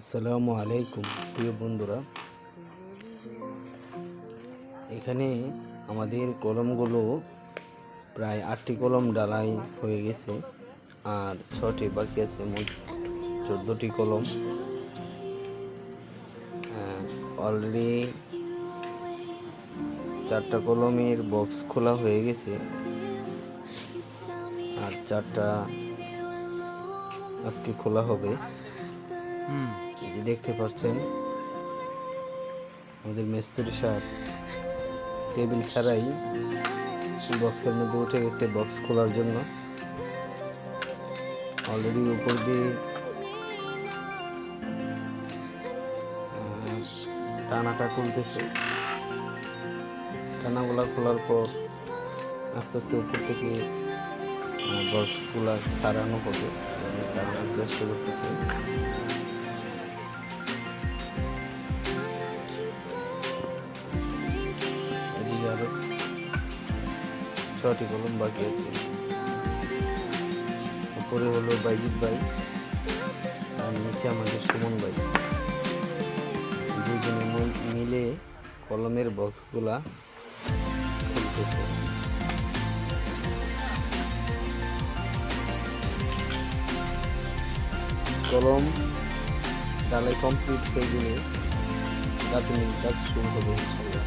আসসালামু আলাইকুম, প্রিয় বন্ধুরা। এখানে আমাদের কলমগুলো প্রায় আটটি কলম ডালাই হয়ে গেছে, আর ছটি বাকি আছে মোট চোদ্দোটি কলম। অলরেডি চারটা কলমের বক্স খোলা হয়ে গেছে, আর চারটা আজকে খোলা হবে। দেখতে পাচ্ছেন? আমাদের মেস্তুরি সার টেবিল ছাড়াই বক্সের মধ্যে উঠে গেছে বক্স খোলার জন্য। অলরেডি উপর দিয়ে টানাটা খুলতেছে। টানাগুলা খোলার পর আস্তে আস্তে উপর থেকে বক্সগুলা সারানো হবে। সারানোর চেষ্টা করতেছে। ছটি কলম বাকি আছে। উপরে হলো বাইজিৎ ভাই, আর নিচে আমাদের সুমন ভাই। দুজনে মিল- কলমের বক্সগুলা খুলতেছে। কলম ডালাই কমপ্লিট হয়ে গেলে প্রাথমিক কাজ শুরু হবে